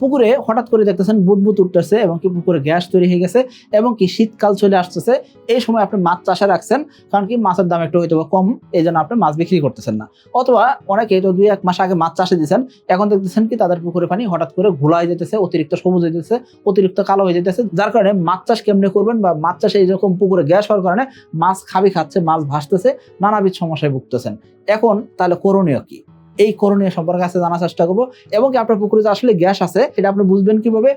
পুকুরে হঠাৎ করে দেখতেছেন বুদবুদ উঠতেছে এবং কি পুকুরে গ্যাস তৈরি হয়ে গেছে এবং কি শীতকাল চলে আসতেছে। এই সময় আপনি মাছ চাষে রাখছেন, কারণ কি মাছের দাম একটু হয়তো কম, এই জন্য আপনি মাছ বিক্রি করতেছেন না। অথবা অনেকে তো দুই এক মাস আগে মাছ চাষে দিয়েছেন, এখন দেখতেছেন কি তাদের পুকুরে পানি হঠাৎ করে ঘোলা হয়ে যেতেছে, অতিরিক্ত সবুজ হয়ে যেতেছে, অতিরিক্ত কালো হয়ে যেতেছে, যার কারণে মাছ চাষ কেমনে করবেন বা মাছ চাষে এইরকম পুকুরে গ্যাস হওয়ার কারণে মাছ খাবি খাচ্ছে, মাছ ভাসতেছে, নানাবিধ সমস্যায় ভুগতেছেন। এখন তাহলে করণীয় কি? এই করণীয় সম্পর্কে আছে জানার চেষ্টা করব। এবং কি আপনার পুকুরে আসলে গ্যাস আছে, সেটা আপনি বুঝবেন কীভাবে?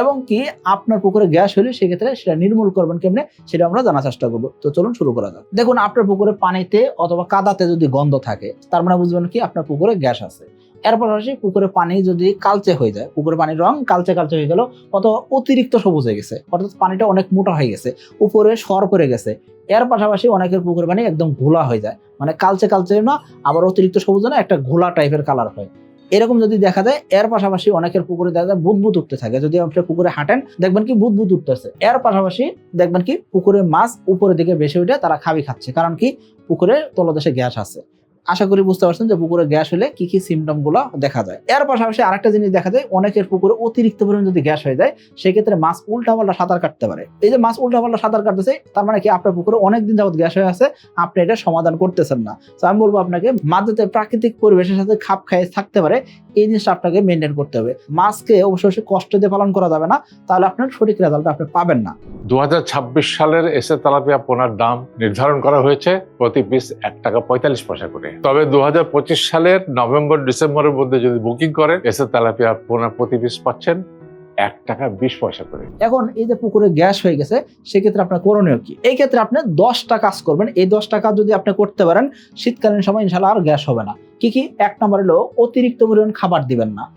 এবং কি আপনার পুকুরে গ্যাস হলে সেক্ষেত্রে সেটা নির্মূল করবেন কেমনে, সেটা আমরা জানার চেষ্টা করব। তো চলুন শুরু করা যাক। দেখুন, আপনার পুকুরে পানিতে অথবা কাদাতে যদি গন্ধ থাকে, তার মানে বুঝবেন কি আপনার পুকুরে গ্যাস আছে। এর পাশাপাশি পুকুরে পানি যদি কালচে হয়ে যায় পুকুরে পানির রং কালচে কালচে হয়ে গেল, অথবা অতিরিক্ত সবুজ হয়ে গেছে, অর্থাৎ পানিটা অনেক মোটা হয়ে গেছে, উপরে সর করে গেছে। এর পাশাপাশি অনেকের পুকুরে পানি একদম ঘোলা হয়ে যায় মানে কালচে কালচে না, আবার অতিরিক্ত সবুজ না, একটা ঘোলা টাইপের কালার হয়। এরকম যদি দেখা যায়, এর পাশাপাশি অনেকের পুকুরে দেখা যায় বুদবুদ উঠতে থাকে। যদি আপনি পুকুরে হাঁটেন, দেখবেন কি বুদবুদ উঠতেছে। এর পাশাপাশি দেখবেন কি পুকুরে মাছ উপরের দিকে বেশি উঠে তারা খাবি খাচ্ছে, কারণ কি পুকুরে তলদেশে গ্যাস আছে। আশা করি বুঝতে পারছেন যে পুকুরে গ্যাস হলে কি কি সিমটমগুলো দেখা যায় এর পাশাপাশি আরেকটা জিনিস দেখা যায় অনেকের পুকুরে অতিরিক্ত পরিমাণ যদি গ্যাস হয়ে যায়, সেক্ষেত্রে মাছ উল্টা পাল্টা সাঁতার কাটতে পারে। এই যে মাছ উল্টা পাল্টা সাঁতার কাটতেছে, তার মানে কি আপনার পুকুরে অনেকদিন যাবত গ্যাস হয়ে আছে, আপনি এটা সমাধান করতেছেন না। তো আমি বলব আপনাকে, মাছ যাতে প্রাকৃতিক পরিবেশের সাথে খাপ খাইয়ে থাকতে পারে, এই জিনিসটা আপনাকে মেনটেন করতে হবে। মাছকে অবশ্যই অবশ্যই কষ্ট দিয়ে পালন করা যাবে না, তাহলে আপনার সঠিক রেজাল্ট আপনি পাবেন না। দু হাজার ছাব্বিশ সালের এসে তালাপিয়া পোনার দাম নির্ধারণ করা হয়েছে, প্রতি পিস এক টাকা পঁয়তাল্লিশ পয়সা করে। তবে দু হাজার পঁচিশ সালের নভেম্বর, ডিসেম্বরের মধ্যে যদি বুকিং করেন, এসে তেলাপিয়া পোনা প্রতি পিস পাচ্ছেন এক টাকা বিশ পয়সা করে। এখন এই যে পুকুরে গ্যাস হয়ে গেছে, সেক্ষেত্রে আপনার করণীয় কি? এই ক্ষেত্রে আপনি দশটা কাজ করবেন। এই দশ টাকা যদি আপনি করতে পারেন, শীতকালীন সময় ইনশাল্লাহ আর গ্যাস হবে না। কি কি? এক নম্বর হলো অতিরিক্ত পরিমাণ খাবার দিবেন না।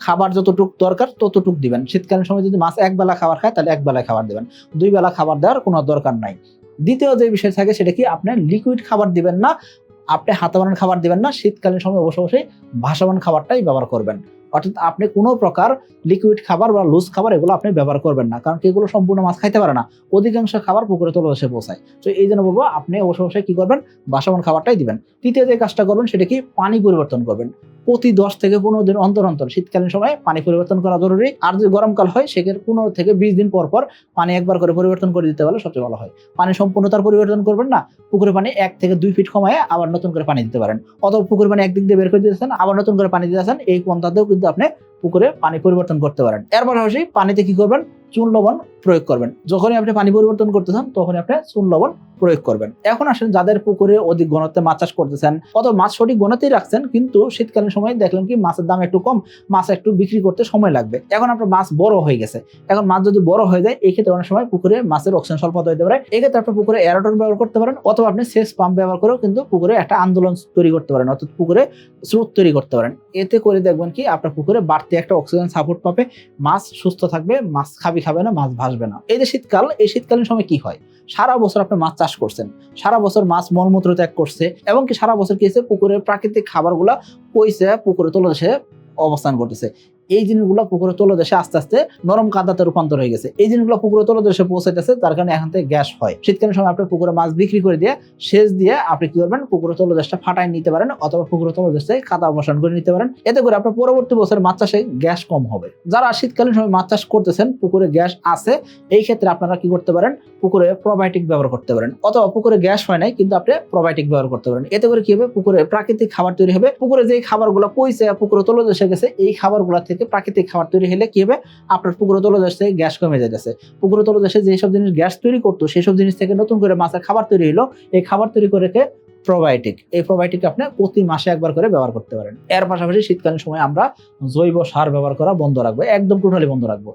খাবার যতটুক দরকার ততটুক দিবেন। শীতকালীন সময় যদি মাছ এক বেলা খাবার খায়, তাহলে এক বেলা খাবার দিবেন। দুই বেলা খাবার দেওয়ার কোনো দরকার নাই। দ্বিতীয় যে বিষয় থাকে, সেটা কি? আপনি লিকুইড খাবার দিবেন না। আপনি হাতে বানানো খাবার দিবেন না, শীতকালীন সময় অবশ্য অবশ্যই ভাসমান খাবারটাই ব্যবহার করবেন। অর্থাৎ আপনি কোনো প্রকার লিকুইড খাবার বা লুজ খাবার এগুলো আপনি ব্যবহার করবেন না, কারণ এগুলো সম্পূর্ণ মাছ খাইতে পারে না। অধিকাংশ খাবার পুকুরে তলে এসে পৌঁছায়। তো এই জন্য বলব, আপনি অবশ্য অবশ্যই কী করবেন? বাসমান খাবারটাই দিবেন। তৃতীয় যে কাজটা করবেন, সেটা কি? পানি পরিবর্তন করবেন। প্রতি দশ থেকে পনেরো দিন অন্তর অন্তর, শীতকালীন সময় পানি পরিবর্তন করা জরুরি। আর যদি গরমকাল হয়, সেক্ষেত্রে পনেরো থেকে বিশ দিন পর পর পানি একবার করে পরিবর্তন করে দিতে পারলে সবচেয়ে ভালো হয়। পানি সম্পূর্ণতার পরিবর্তন করবেন না, পুকুরে পানি এক থেকে দুই ফিট কমায় আবার নতুন করে পানি দিতে পারেন। অথবা পুকুরে পানি একদিক দিয়ে বের করে দিতেছেন আবার নতুন করে পানি দিতেছেন এই পন্থাতেও কিন্তু আপনি পুকুরে পানি পরিবর্তন করতে পারেন। এর পাশাপাশি পানিতে কি করবেন? চুন লবণ প্রয়োগ করবেন। যখনই আপনি পানি পরিবর্তন করতেছেন, তখনই আপনি চুন লবণ প্রয়োগ করবেন। এখন আসেন যাদের পুকুরে অধিক ঘনত্বে মাছ চাষ করতেছেন, অথবা মাছ সঠিক ঘনতেই রাখছেন, কিন্তু শীতকালীন সময় দেখলেন কি মাছের দাম একটু কম, মাছ একটু বিক্রি করতে সময় লাগবে। এখন আপনার মাছ বড় হয়ে গেছে। এখন মাছ যদি বড় হয়ে যায় এই ক্ষেত্রে অনেক সময় পুকুরে মাছের অক্সিজেন স্বল্পতা হতে পারে। এক্ষেত্রে আপনি পুকুরে এরাটন ব্যবহার করতে পারেন, অথবা আপনি সেচ পাম্প ব্যবহার করেও কিন্তু পুকুরে একটা আন্দোলন তৈরি করতে পারেন, অর্থাৎ পুকুরে স্রোত তৈরি করতে পারেন। এতে করে দেখবেন কি আপনার পুকুরে বাড়তি একটা অক্সিজেন সাপোর্ট পাবে, মাছ সুস্থ থাকবে, মাছ খাবি খাবে না, মাছ ভাসবে না। এই যে শীতকাল, এই শীতকালীন সময় কি হয়? সারা বছর আপনি মাছ চাষ করছেন, সারা বছর মাছ মলমূত্র ত্যাগ করছে, এবং কি সারা বছর কি হয়েছে? পুকুরের প্রাকৃতিক খাবারগুলো পয়সা পুকুরে তোলা সে অবস্থান করতেছে। এই জিনিসগুলো পুকুরে তলদেশে আস্তে আস্তে নরম কাদাতে রূপান্তর হয়ে গেছে। এই জিনিসগুলো পুকুরে তলদেশে পৌঁছাইতেছে, তার কারণে এখান থেকে গ্যাস হয়। শীতকালীন সময় আপনি পুকুরে মাছ বিক্রি করে দিয়ে সেচ দিয়ে আপনি কি করবেন? পুকুরে তলদেশটা ফাটাই নিতে পারেন অথবা পুকুরে তলদেশ কাদা অবসান করে নিতে পারেন। এতে করে আপনার পরবর্তী বছর মাছ চাষে গ্যাস কম হবে। যারা শীতকালীন সময় মাছ চাষ করতেছেন, পুকুরে গ্যাস আছে, এই ক্ষেত্রে আপনারা কি করতে পারেন? পুকুরে প্রোবায়োটিক ব্যবহার করতে পারেন। অথবা পুকুরে গ্যাস হয় নাই, কিন্তু আপনি প্রোবায়োটিক ব্যবহার করতে পারেন। এতে করে কি হবে? পুকুরে প্রাকৃতিক খাবার তৈরি হবে। পুকুরে যে খাবারগুলো পইছে পুকুরে তলদেশে গেছে, এই খাবারগুলো থেকে প্রাকৃতিক খাবার তৈরি হলে কি হবে? আপনার পুকুর তলদেশ থেকে গ্যাস কমে যাইতেছে। পুকুর তলদেশে যেসব জিনিস গ্যাস তৈরি করতো, সেসব জিনিস থেকে নতুন করে মাছের খাবার তৈরি হলো এই খাবার তৈরি করে প্রোবায়োটিক এই প্রোবায়োটিক আপনি প্রতি মাসে একবার করে ব্যবহার করতে পারেন। এর পাশাপাশি শীতকালীন সময় আমরা জৈব সার ব্যবহার করা বন্ধ রাখব, একদম টোটালি বন্ধ রাখব।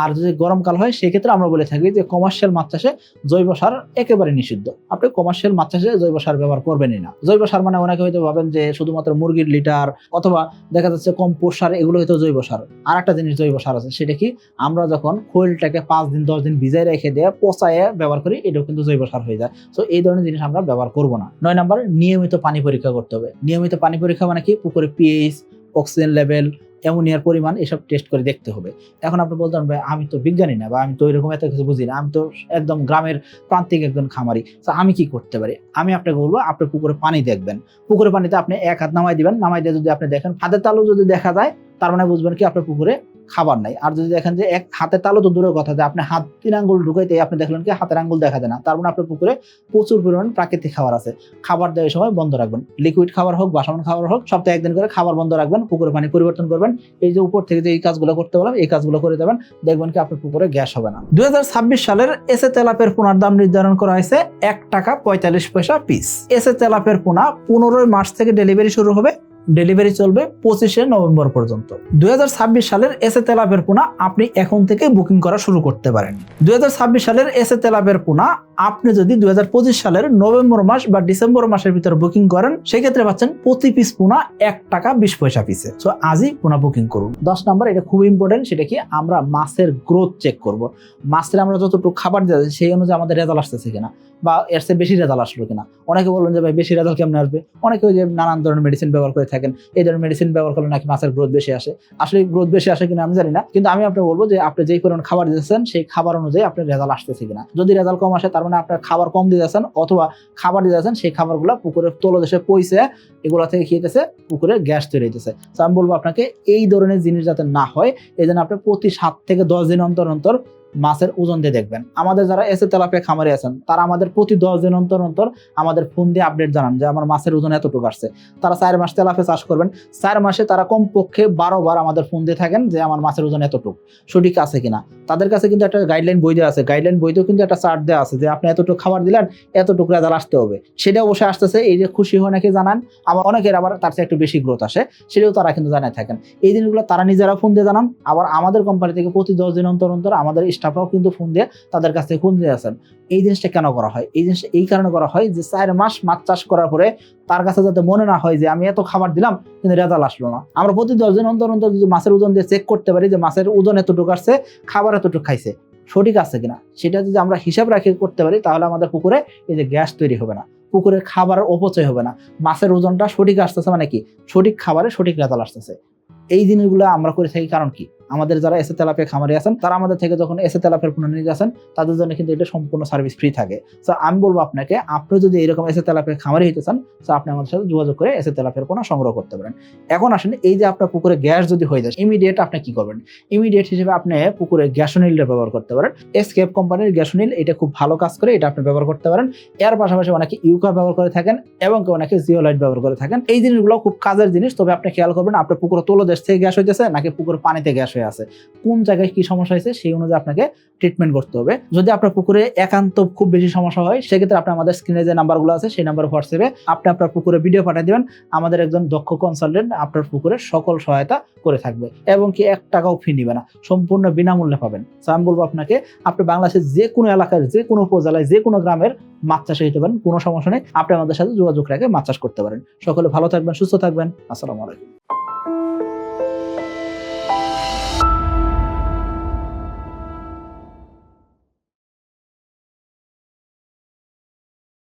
আর যদি গরমকাল হয়, সেক্ষেত্রে আমরা বলে থাকি যে কমার্শিয়াল মাছ চাষে জৈব সার একেবারে নিষিদ্ধ। আপনি কমার্শিয়াল মাছ চাষে জৈব সার ব্যবহার করবেনই না। জৈব সার মানে অনেকে হয়তো ভাবেন যে শুধুমাত্র মুরগির লিটার অথবা দেখা যাচ্ছে কম্পোস্ট সার, এগুলো হয়তো জৈব সার। আর একটা জিনিস জৈব সার আছে, সেটা কি? আমরা যখন খোলটাকে পাঁচ দিন, দশ দিন ভিজাই রেখে দিয়ে পচায় ব্যবহার করি, এটাও কিন্তু জৈব সার হয়ে যায়। তো এই ধরনের জিনিস আমরা ব্যবহার করব না। নয় নাম্বার, নিয়মিত পানি পরীক্ষা করতে হবে। নিয়মিত পানি পরীক্ষা মানে কি? পুকুরে পিএইচ অক্সিজেন লেভেল অ্যামোনিয়ার পরিমাণ এসব টেস্ট করে দেখতে হবে। এখন আপনি বলতেন ভাই, আমি তো বিজ্ঞানী না, বা আমি তো এরকম এত কিছু বুঝি না, আমি তো একদম গ্রামের প্রান্তিক একজন খামারি, তো আমি কি করতে পারি? আমি আপনাকে বলব, আপনি পুকুরে পানি দেখবেন। পুকুরে পানিতে আপনি এক হাত নামাই দিবেন, নামাই দিয়ে যদি আপনি দেখেন, হাতের তালু যদি দেখা যায়, তার মানে বুঝবেন কি আপনার পুকুরে খাবার নাই। আর যদি দেখেন যে এক হাতে তালো তো দূরের কথা যে আপনি হাত তিন আঙ্গুল ঢুকাইতে আপনি দেখলেন কি হাতের আঙ্গুল দেখা যায় না। তার মানে আপনার পুকুরে প্রচুর পরিমাণ প্রাকৃতিক খাবার আছে। খাবার দেওয়ার সময় বন্ধ রাখবেন। লিকুইড খাবার হোক, বাসন খাবার হোক, সপ্তাহে একদিন করে খাবার বন্ধ রাখবেন, পুকুরে পানি পরিবর্তন করবেন। এই যে উপর থেকে যে এই কাজগুলো করতে বললাম, এই কাজগুলো করে দেবেন দেখবেন কি আপনার পুকুরে গ্যাস হবে না। দুই হাজার ছাব্বিশ সালের এসে তেলাপের পোনার দাম নির্ধারণ করা হয়েছে এক টাকা পঁয়তাল্লিশ পয়সা পিস এসে তেলাপের পোনা পনেরোই মার্চ থেকে ডেলিভারি শুরু হবে ডেলিভারি চলবে পঁচিশে নভেম্বর পর্যন্ত। দুই হাজার ছাব্বিশ সালের এসে তেলাপের পোনা আপনি এখন থেকে বুকিং করা শুরু করতে পারেন। দুই হাজার ছাব্বিশ সালের এসে তেলাপের পোনা আপনি যদি দুই হাজার পঁচিশ সালের নভেম্বর মাস বা ডিসেম্বর মাসের ভিতর বুকিং করেন, সেক্ষেত্রে পাচ্ছেন প্রতি পিস পোনা এক টাকা বিশ পয়সা পিসে। সো আজই পোনা বুকিং করুন। দশ নম্বর, এটা খুব ইম্পর্টেন্ট সেটা কি আমরা মাছের গ্রোথ চেক করব। মাছের আমরা যতটুকু খাবার যায় সেই অনুযায়ী আমাদের রেজাল্ট আসতেছে কিনা বা এর চেয়ে বেশি রেজাল্ট আসলো কিনা? অনেকে বলবেন যে, ভাই, বেশি রেজাল্ট কেমন আসবে? অনেকে ওই যে নানান ধরনের মেডিসিন ব্যবহার করে থাকেন, এই ধরনের মেডিসিন ব্যবহার করলে নাকি মাছের গ্রোথ বেশি আসে। আসলে গ্রোথ বেশি আসে কিনা আমি জানি না, কিন্তু আমি আপনাকে বলব যে আপনি যেই পরিমাণ খাবার দিতেছেন, সেই খাবার অনুযায়ী আপনার রেজাল্ট আসতেছে কিনা। যদি রেজাল্ট কম আসে, তার মানে আপনার খাবার কম দিতেছেন, অথবা খাবার দিতেছেন, সেই খাবারগুলো পুকুরের তলদেশে পইছে, এগুলো থেকে খেয়েতেছে পুকুরে গ্যাস তৈরি হইতেছে। তো আমি বলব আপনাকে, এই ধরনের জিনিস যাতে না হয়, এই জন্য আপনি প্রতি সাত থেকে দশ দিন অন্তর অন্তর মাছের ওজন দিয়ে দেখবেন। আমাদের যারা এসে তেলাপিয়া খামারে আছেন, তারা আমাদের প্রতি দশ দিন অন্তর অন্তর আমাদের ফোন দিয়ে আপডেট জানান যে আমার মাছের ওজন এতটুকু আসছে। তারা চার মাস তেলাপিয়া চাষ করবেন, চার মাসে তারা কমপক্ষে বারো বার আমাদের ফোন দিয়ে থাকেন যে আমার মাছের ওজন এতটুকু, সঠিক আছে কিনা। তাদের কাছে কিন্তু একটা গাইডলাইন বই দেওয়া আছে। গাইডলাইন বইতেও কিন্তু একটা চার্ট দেওয়া আছে যে আপনি এতটুকু খাবার দিলেন, এতটুকু রেজাল্ট আসতে হবে। সেটা অবশ্যই আসতেছে, এই যে খুশি হয় নাকি জানান, আবার অনেকের আবার তার চেয়ে একটু বেশি গ্রোথ আসে, সেটাও তারা কিন্তু জানাই থাকেন। এই জিনিসগুলো তারা নিজেরা ফোন দিয়ে জানান, আবার আমাদের কোম্পানি থেকে প্রতি দশ দিন অন্তর অন্তর আমাদের স্টাফরাও কিন্তু ফোন দিয়ে তাদের কাছ ফোন দিয়ে আসেন। এই জিনিসটা কেন করা হয়? এই জিনিসটা, এই কারণে করা হয় যে, চার মাস মাছ চাষ করার পরে তার কাছে যাতে মনে না হয় যে, আমি এত খাবার দিলাম, কিন্তু রেজাল্ট আসলো না। আমরা প্রতি দশ দিন অন্তর অন্তর যদি মাছের ওজন দিয়ে চেক করতে পারি যে, মাছের ওজন এতটুকু আসছে, খাবার এতটুকু খাইছে, সঠিক আছে কিনা? সেটা যদি আমরা হিসাব রাখি করতে পারি, তাহলে আমাদের পুকুরে এই যে গ্যাস তৈরি হবে না। পুকুরে খাবার অপচয় হবে না। মাছের ওজনটা সঠিক আসতেছে মানে কি? সঠিক খাবারে সঠিক রেজাল্ট আসতেছে। এই জিনিসগুলো আমরা করে থাকি কারণ কি? আমাদের যারা এসে তেলাপিয়া খামারে আছেন, তারা আমাদের থেকে যখন এসে তেলাপিয়ার পণ্য নিয়ে যাচ্ছেন তাদের জন্য কিন্তু এটা সম্পূর্ণ সার্ভিস ফ্রি থাকে। তো আমি বলব আপনাকে, আপনি যদি এরকম এসে তেলাপিয়া খামারে হইতে চান তো আপনি আমাদের সাথে যোগাযোগ করে এসে তেলাপিয়ার পণ্য সংগ্রহ করতে পারেন। এখন আসেন, এই যে আপনার পুকুরে গ্যাস যদি হয়ে যায় ইমিডিয়েট আপনি কি করবেন? ইমিডিয়েট হিসেবে আপনি পুকুরে গ্যাসোনিলটা ব্যবহার করতে পারেন। এসকেপ কোম্পানির গ্যাসোনিল এটা খুব ভালো কাজ করে, এটা আপনি ব্যবহার করতে পারেন। এর পাশাপাশি অনেকে ইউকা ব্যবহার করে থাকেন এবং কেউ অনেকে জিওলাইট ব্যবহার করে থাকেন। এই জিনিসগুলো খুব কাজের জিনিস, তবে আপনি খেয়াল করবেন আপনার পুকুরে তোলো দেশ থেকে গ্যাস হইতেছে, নাকি পুকুরে পানিতে গ্যাস হয়ে আছে। কোন জায়গায় কি সমস্যা হয়েছে সেই অনুযায়ী আপনাকে ট্রিটমেন্ট করতে হবে। যদি আপনার পুকুরে একান্ত খুব বেশি সমস্যা হয়, সেক্ষেত্রে আপনি আমাদের স্ক্রিনে যে নাম্বারগুলো আছে সেই নাম্বার হোয়াটসঅ্যাপে আপনি আপনার পুকুরে ভিডিও পাঠিয়ে দেবেন। আমাদের একজন দক্ষ কনসালটেন্ট আপনার পুকুরের সকল সহায়তা করে থাকবে এবং কি এক টাকাও ফি নিবে না। সম্পূর্ণ বিনামূল্যে পাবেন। তো আমি বলব আপনাকে, আপনি বাংলাদেশের যে কোনো এলাকার যে কোনো উপজেলায় যে কোনো গ্রামের মাছ চাষে হইতে পারেন। কোনো সমস্যা নেই। আপনি আমাদের সাথে যোগাযোগ রেখে মাছ চাষ করতে পারেন। সকলে ভালো থাকবেন, সুস্থ থাকবেন। আসসালামু আলাইকুম।